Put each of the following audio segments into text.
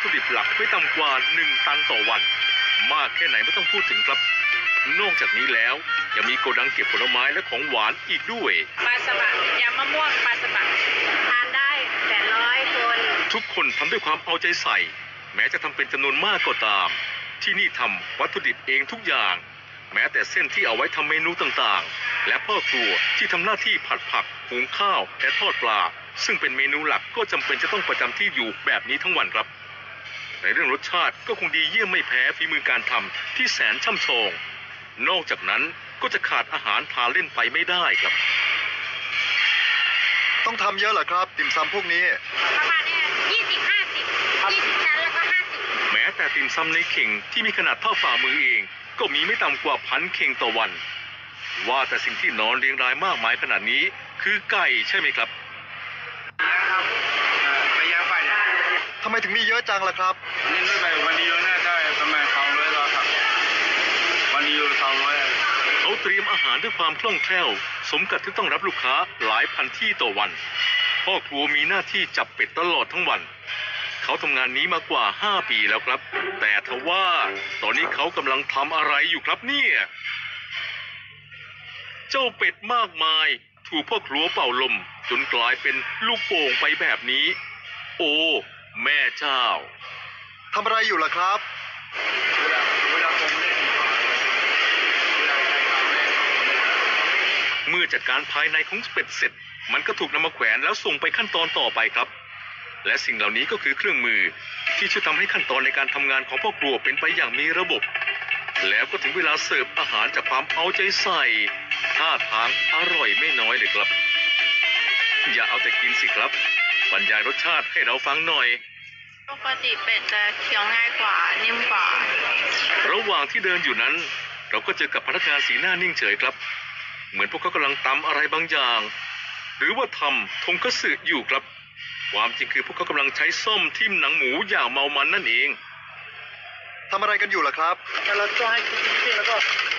ถุดิบหลักไม่ต่ำกว่า 1 ตันต่อวัน มากแค่ไหนไม่ต้องพูดถึงครับ นอกจากนี้แล้วยังมีโกดังเก็บผลไม้และของหวานอีกด้วยปลาสบะยำมะม่วงปลาสบะทานได้แปดร้อยคนทุกคนทำด้วยความเอาใจใส่ แม้จะทำเป็นจำนวนมากก็ตาม ที่นี่ทำวัตถุดิบเองทุกอย่าง แม้แต่เส้นที่เอาไว้ทำเมนูต่างๆ และพ่อครัวที่ทำหน้าที่ผัดผักหุงข้าวและทอดปลาซึ่งเป็นเมนูหลักก็จำเป็นจะต้องประจำที่อยู่แบบนี้ทั้งวันครับ ในเรื่องรสชาติก็คงดีเยี่ยมไม่แพ้ฝีมือการทำที่แสนช่ำชอง นอกจากนั้นก็จะขาดอาหารทานเล่นไปไม่ได้ครับ ต้องทำเยอะเหรอครับ ติ่มซำพวกนี้ ประมาณเนี้ยี่สิบห้าสิบยี่สิบชั้นแล้วก็ห้าสิบแม้แต่ติ่มซำในเข่งที่มีขนาดเท่าฝ่ามือเอง ก็มีไม่ต่ำกว่าพันเข่งต่อวัน ว่าแต่สิ่งที่นอนเรียงรายมากมายขนาดนี้ คือไก่ใช่ไหมครับ ระยะไปเนี่ย ทำไมถึงมีเยอะจังล่ะครับวันนี้ด้วยไปวันเดียวน่าได้ประมาณสองร้อยแล้วครับ วันเดียวสองร้อยเขาเตรียมอาหารด้วยความคล่องแคล่ว สมกับที่ต้องรับลูกค้าหลายพันที่ต่อวัน พ่อครัวมีหน้าที่จับเป็ดตลอดทั้งวัน เขาทำงานนี้มากว่า 5 ปีแล้วครับ แต่ทว่าตอนนี้เขากำลังทำอะไรอยู่ครับเนี่ย เจ้าเป็ดมากมายถูกพ่อครัวเป่าลม จนกลายเป็นลูกโป่งไปแบบนี้ โอ้ แม่เจ้า ทำอะไรอยู่ล่ะครับเวลาเวลาผมเล่นเวลาใครทำเล่นเมื่อจัดการภายในของเป็ดเสร็จ มันก็ถูกนำมาแขวนแล้วส่งไปขั้นตอนต่อไปครับ และสิ่งเหล่านี้ก็คือเครื่องมือที่ช่วยทำให้ขั้นตอนในการทำงานของพ่อครัวเป็นไปอย่างมีระบบ แล้วก็ถึงเวลาเสิร์ฟอาหารจากความเอาใจใส่ท่าทางอร่อยไม่น้อยเลยครับ อย่าเอาแต่กินสิครับ บรรยายรสชาติให้เราฟังหน่อย ปกติเป็ดจะเคี้ยวง่ายกว่า นิ่มกว่า ระหว่างที่เดินอยู่นั้น เราก็เจอกับพนักงานสีหน้านิ่งเฉยครับ เหมือนพวกเขากำลังตำอะไรบางอย่าง หรือว่าทำทงคัตสึอยู่ครับ ความจริงคือพวกเขากำลังใช้ส้อมทิ่มหนังหมูอย่างเมามันนั่นเองทำอะไรกันอยู่ล่ะครับแต่เราต้องให้กินจริงๆแล้วก็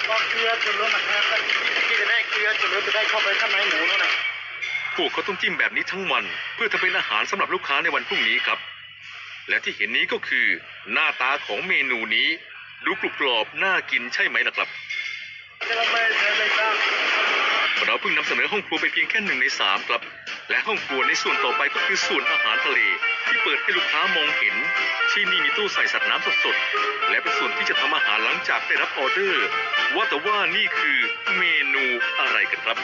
ก็เกลือจนรสนะครับที่จะได้เกลือจนรสจะได้เข้าไปข้างในหมูนั่นนะ พวกเขาต้องจิ้มแบบนี้ทั้งวัน เพื่อทำเป็นอาหารสำหรับลูกค้าในวันพรุ่งนี้ครับ และที่เห็นนี้ก็คือหน้าตาของเมนูนี้ ดูกรุบกรอบน่ากินใช่ไหมล่ะครับจะไม่ใช่ไม่ทราบเราเพิ่งนำเสนอห้องครัวไปเพียงแค่หนึ่งในสามครับ และห้องครัวในส่วนต่อไปก็คือส่วนอาหารทะเล ที่เปิดให้ลูกค้ามองเห็น ที่นี่มีตู้ใส่สัตว์น้ำสดๆและเป็นส่วนที่จะทำอาหารหลังจากได้รับออเดอร์ ว่าแต่ว่านี่คือเมนูอะไรกันครับ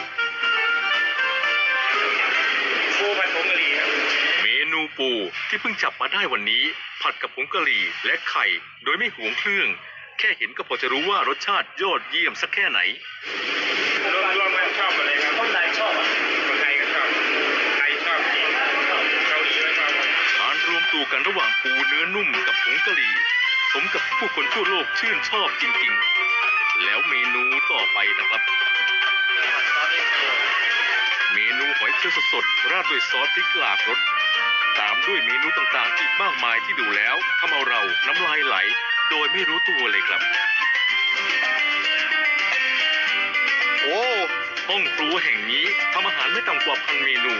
ปูที่เพิ่งจับมาได้วันนี้ ผัดกับผงกะหรี่และไข่ โดยไม่หวงเครื่อง แค่เห็นก็พอจะรู้ว่ารสชาติยอดเยี่ยมสักแค่ไหนรวมรวมกันชอบอะไรครับคนไทยชอบอะคนไทยก็ชอบไทยชอบจีนเกาหลีก็ชอบการรวมตัวกันระหว่างปูเนื้อนุ่มกับผงกะหรี่สมกับผู้คนทั่วโลกชื่นชอบจริงๆ แล้วเมนูต่อไปนะครับ เมนูหอยเชลล์สดๆราดด้วยซอสพริกหลากรส ตามด้วยเมนูต่างๆอีกมากมายที่ดูแล้วทำเอาเราน้ำลายไหล โดยไม่รู้ตัวเลยครับ โอ้ห้องครัวแห่งนี้ทำอาหารไม่ต่ำกว่าพันเมนู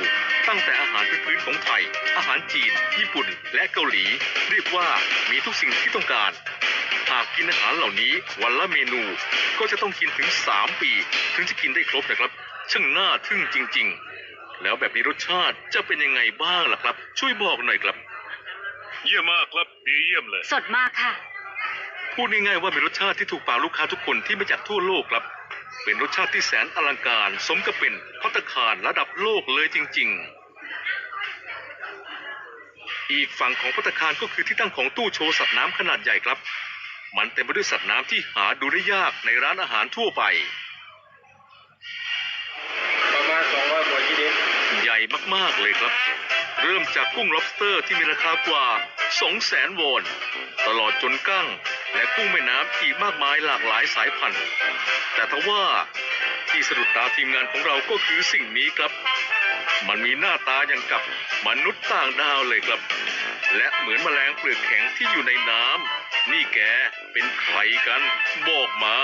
ตั้งแต่อาหารพื้นของไทย อาหารจีน ญี่ปุ่น และเกาหลี เรียกว่ามีทุกสิ่งที่ต้องการ หากกินอาหารเหล่านี้วันละเมนู ก็จะต้องกินถึง 3 ปี ถึงจะกินได้ครบนะครับ ช่างน่าทึ่งจริง ๆ แล้วแบบนี้รสชาติจะเป็นยังไงบ้างล่ะครับ ช่วยบอกหน่อยครับ เยี่ยมมากครับดีเยี่ยมเลย สดมากค่ะ พูดง่ายๆว่าเป็นรสชาติที่ถูกปากลูกค้าทุกคนที่มาจากทั่วโลกครับ เป็นรสชาติที่แสนอลังการ สมกับเป็นพัตตาคารระดับโลกเลยจริง ๆ อีกฝั่งของพัตตาคารก็คือที่ตั้งของตู้โชว์สัตว์น้ำขนาดใหญ่ครับ มันเต็มไปด้วยสัตว์น้ำที่หาดูได้ยากในร้านอาหารทั่วไป ประมาณสองร้อยกว่าชีวิต ใหญ่ มากๆเลยครับ เริ่มจากกุ้ง lobster ที่มีราคากว่า 200,000 วอน ตลอดจนกั้ง และกุ้งแม่น้ำอีกมากมายหลากหลายสายพันธุ์ แต่ทว่าที่สะดุดตาทีมงานของเราก็คือสิ่งนี้ครับ มันมีหน้าตาอย่างกับมนุษย์ต่างดาวเลยครับ และเหมือนแมลงเปลือกแข็งที่อยู่ในน้ำนี่แกเป็นใครกันบอกมา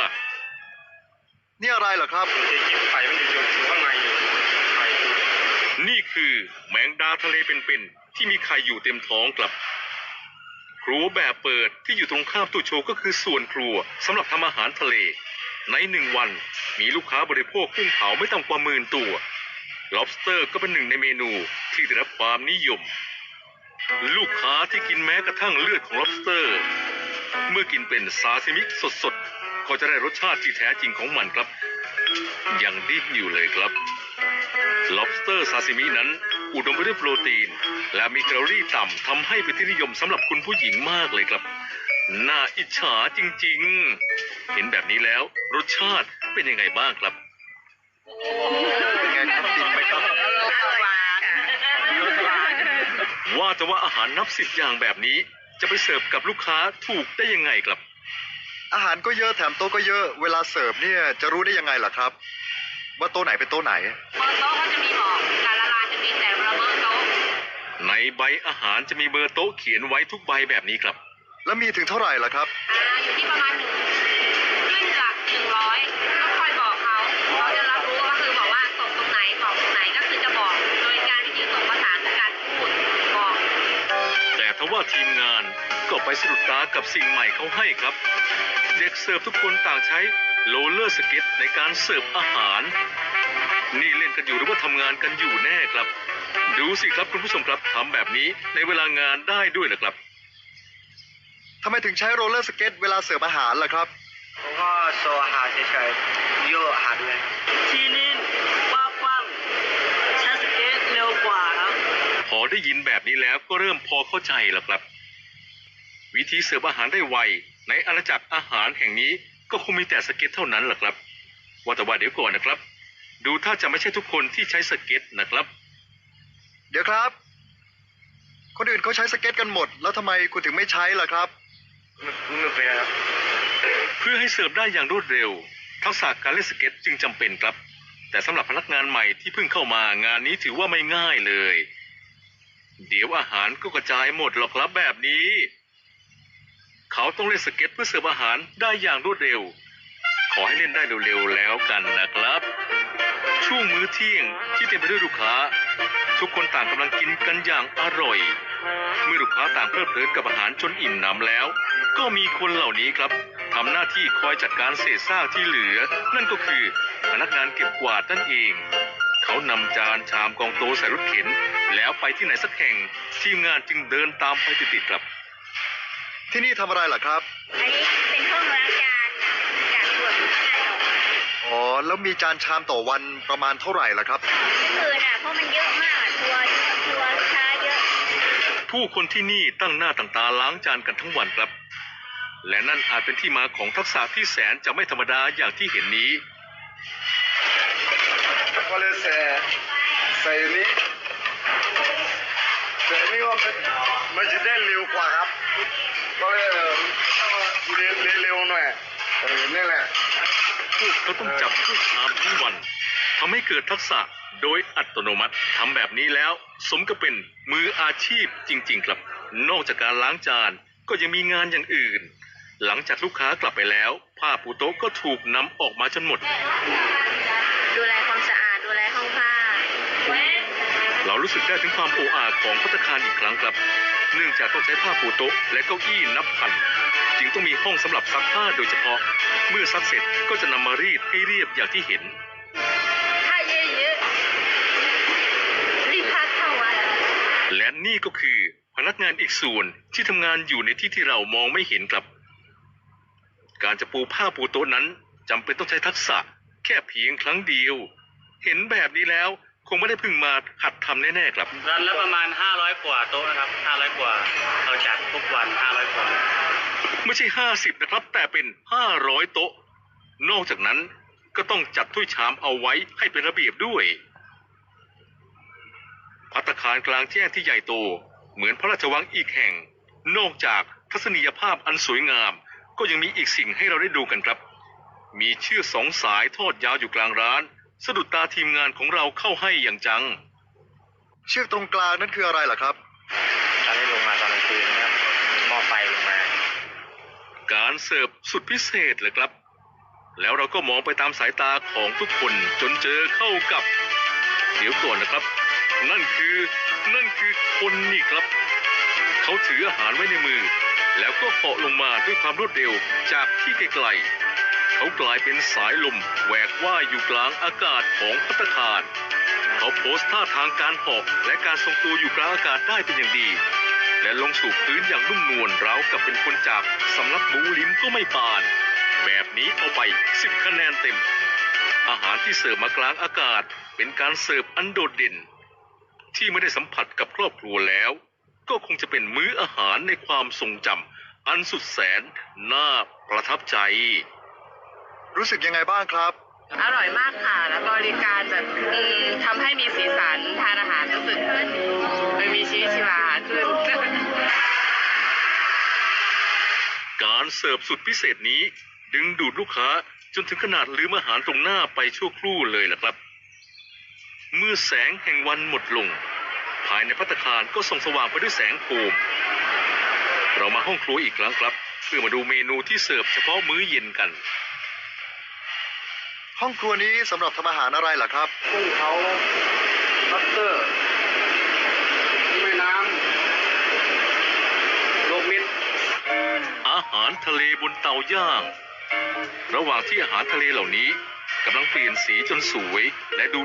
นี่อะไรเหรอครับ จะกินไข่มันจะอยู่ข้างในอยู่ไข่นี่ คือแมงดาทะเลเป็นๆที่มีไข่อยู่เต็มท้องครับ ครัวแบบเปิดที่อยู่ตรงข้ามตู้โชว์ก็คือส่วนครัวสำหรับทำอาหารทะเล ในหนึ่งวันมีลูกค้าบริโภคกุ้งเผาไม่ต่ำกว่าหมื่นตัว lobster ก็เป็นหนึ่งในเมนูที่ได้รับความนิยม ลูกค้าที่กินแม้กระทั่งเลือดของ lobster เมื่อกินเป็นซาซิมิสดๆก็จะได้รสชาติที่แท้จริงของมันครับ ยังดิ้นอยู่เลยครับ lobster ซาซิมินั้น อุดมไปด้วยโปรตีน และมีแคลอรี่ต่ำทำให้เป็นที่นิยมสำหรับคุณผู้หญิงมากเลยครับ น่าอิจฉาจริงๆ เห็นแบบนี้แล้วรสชาติเป็นยังไงบ้างครับเป็นไงครับดีไหมครับหวานว่าแต่ว่าอาหารนับสิบอย่างแบบนี้ จะไปเสิร์ฟกับลูกค้าถูกได้ยังไงครับ อาหารก็เยอะแถมโต๊ะก็เยอะ เวลาเสิร์ฟเนี่ยจะรู้ได้ยังไงล่ะครับ ว่าโต๊ะไหนเป็นโต๊ะไหน บนโต๊ะก็จะมีบอกการละลายจะมีแต่ระเบิดโต๊ะในใบอาหารจะมีเบอร์โต๊ะเขียนไว้ทุกใบแบบนี้ครับ แล้วมีถึงเท่าไหร่ล่ะครับ อ่าอยู่ที่ประมาณหนึ่งขึ้นหลักหนึ่งร้อยก็คอยบอกเขาเขาจะรับรู้ก็คือบอกว่าตกตรงไหนของตรงไหนก็คือจะบอก โดยการวิธีส่งภาษานคือการพูดบอก แต่ทว่าทีมงานก็ไปสะดุดตากับสิ่งใหม่เขาให้ครับ เด็กเสิร์ฟทุกคนต่างใช้ โรลเลอร์สเก็ตในการเสิร์ฟอาหาร นี่เล่นกันอยู่หรือว่าทำงานกันอยู่แน่ครับ ดูสิครับคุณผู้ชมครับทำแบบนี้ในเวลางานได้ด้วยเหรอครับทำไมถึงใช้โรลเลอร์สเก็ตเวลาเสิร์ฟอาหารล่ะครับ ผมก็โซอาหารเฉยๆโยอาหารเลยที่นี่กว้างๆใช้สเก็ตเร็วกว่าครับ พอได้ยินแบบนี้แล้วก็เริ่มพอเข้าใจแล้วครับ วิธีเสิร์ฟอาหารได้ไว ในอาณาจักรอาหารแห่งนี้ ก็คงมีแต่สเก็ตเท่านั้นแหละครับ ว่าแต่ว่าเดี๋ยวก่อนนะครับ ดูถ้าจะไม่ใช่ทุกคนที่ใช้สเก็ตนะครับ เดี๋ยวครับ คนอื่นเขาใช้สเก็ตกันหมด แล้วทำไมคุณถึงไม่ใช้ล่ะครับไม่เป็นไรครับ เพื่อให้เสิร์ฟได้อย่างรวดเร็ว ทักษะการเล่นสเก็ตจึงจำเป็นครับ แต่สำหรับพนักงานใหม่ที่เพิ่งเข้ามางานนี้ถือว่าไม่ง่ายเลย เดี๋ยวอาหารก็กระจายหมดหรอกครับแบบนี้ เขาต้องเล่นสเก็ตเพื่อเสิร์ฟอาหารได้อย่างรวดเร็ว ขอให้เล่นได้เร็วๆแล้วกันนะครับ ช่วงมื้อเที่ยงที่เต็มไปด้วยลูกค้า ทุกคนต่างกำลังกินกันอย่างอร่อย เมื่อลูกค้าต่างเพลิดเพลินกับอาหารจนอิ่มหนำแล้ว ก็มีคนเหล่านี้ครับทำหน้าที่คอยจัดการเศษซากที่เหลือ นั่นก็คือพนักงานเก็บกวาดนั่นเอง เขานำจานชามกองโตใส่รถเข็น แล้วไปที่ไหนสักแห่ง ทีมงานจึงเดินตามไปติดๆครับ ที่นี่ทำอะไรล่ะครับ อันนี้เป็นห้องล้างจานจากส่วนพนักงานออกมาอ๋อ แล้วมีจานชามต่อวันประมาณเท่าไหร่ล่ะครับไม่คืนอะเพราะมันเยอะมากทัวร์เยอะทัวร์ลูกค้าเยอะ ผู้คนที่นี่ตั้งหน้าตั้งตาล้างจานกันทั้งวันครับ และนั่นอาจเป็นที่มาของทักษะที่แสนจะไม่ธรรมดาอย่างที่เห็นนี้ ก็เลยใส่ใส่นี้ใส่นี้ว่ามันมันจะได้เร็วกว่าครับ ก็เลยเร็วเร็วหน่อยเออนี่แหละพวกเขาต้องจับถ้วยชามทั้งวันทำให้เกิดทักษะโดยอัตโนมัติทำแบบนี้แล้ว สมกับเป็นมืออาชีพจริง ๆ ครับ นอกจากการล้างจานก็ยังมีงานอย่างอื่น หลังจากลูกค้ากลับไปแล้ว ผ้าปูโต๊ะก็ถูกนำออกมาจนหมด ดูแลความสะอาดดูแลห้องผ้า เรารู้สึกได้ถึงความโอ้อาของพัตตาคารอีกครั้งครับ เนื่องจากต้องใช้ผ้าปูโต๊ะและเก้าอี้นับพัน จึงต้องมีห้องสำหรับซักผ้าโดยเฉพาะ เมื่อซักเสร็จก็จะนำมารีดให้เรียบอย่างที่เห็นผ้าเยอะๆรีบพักเข้าวันและนี่ก็คือพนักงานอีกส่วนที่ทำงานอยู่ในที่ที่เรามองไม่เห็นครับ การจะปูผ้าปูโต๊ะนั้นจำเป็นต้องใช้ทักษะ แค่เพียงครั้งเดียว เห็นแบบนี้แล้ว คงไม่ได้เพิ่งมาหัดทำแน่ๆครับ รันละประมาณ 500 กว่าโต๊ะนะครับ 500 กว่า เราจัดทุกวัน 500 กว่า ไม่ใช่ห้าสิบนะครับ แต่เป็นห้าร้อยโต๊ะ นอกจากนั้นก็ต้องจัดถ้วยชามเอาไว้ให้เป็นระเบียบด้วย พัตตาคารกลางแจ้งที่ใหญ่โต เหมือนพระราชวังอีกแห่ง นอกจากทัศนียภาพอันสวยงาม ก็ยังมีอีกสิ่งให้เราได้ดูกันครับ มีเชือกสองสายทอดยาวอยู่กลางร้าน สะดุดตาทีมงานของเราเข้าให้อย่างจัง เชือกตรงกลางนั่นคืออะไรล่ะครับ ตอนนี้ลงมาตอนกลางคืนนะครับมีหม้อไฟลงมา การเสิร์ฟสุดพิเศษเลยครับ แล้วเราก็มองไปตามสายตาของทุกคนจนเจอเข้ากับ เดี๋ยวก่อนนะครับ นั่นคือนั่นคือคนนี่ครับ เขาถืออาหารไว้ในมือ แล้วก็เหาะลงมาด้วยความรวดเร็วจากที่ไกลๆ เขากลายเป็นสายลมแหวกว่ายอยู่กลางอากาศของพัตตาคาร เขาโพสท่าทางการหาะและการทรงตัวอยู่กลางอากาศได้เป็นอย่างดี และลงสู่พื้นอย่างนุ่มนวลราวกับเป็นคนจากสำลักหมูลิ้นก็ไม่ปาน แบบนี้เอาไปสิบคะแนนเต็ม อาหารที่เสิร์ฟมากลางอากาศ เป็นการเสิร์ฟอันโดดเด่น ที่ไม่ได้สัมผัสกับครอบครัวแล้ว ก็คงจะเป็นมื้ออาหารในความทรงจำอันสุดแสนน่าประทับใจ รู้สึกยังไงบ้างครับ อร่อยมากค่ะ แล้วบริการแบบอืมทำให้มีสีสันทานอาหารรู้สึกมันมีชีวิตชีวาขึ้น การเสิร์ฟสุดพิเศษนี้ ดึงดูดลูกค้าจนถึงขนาดลืมอาหารตรงหน้าไปชั่วครู่เลยล่ะครับ เมื่อแสงแห่งวันหมดลง ภายในพัตตาคารก็ส่องสว่างไปด้วยแสงโคม เรามาห้องครัวอีกครั้งครับ เพื่อมาดูเมนูที่เสิร์ฟเฉพาะมื้อเย็นกัน ห้องครัวนี้สำหรับทำอาหารอะไรล่ะครับ กุ้งเขาบัตเตอร์แม่น้ำโลมิดอาหารทะเลบนเตาย่าง ระหว่างที่อาหารทะเลเหล่านี้กำลังเปลี่ยนสีจนสวยและดู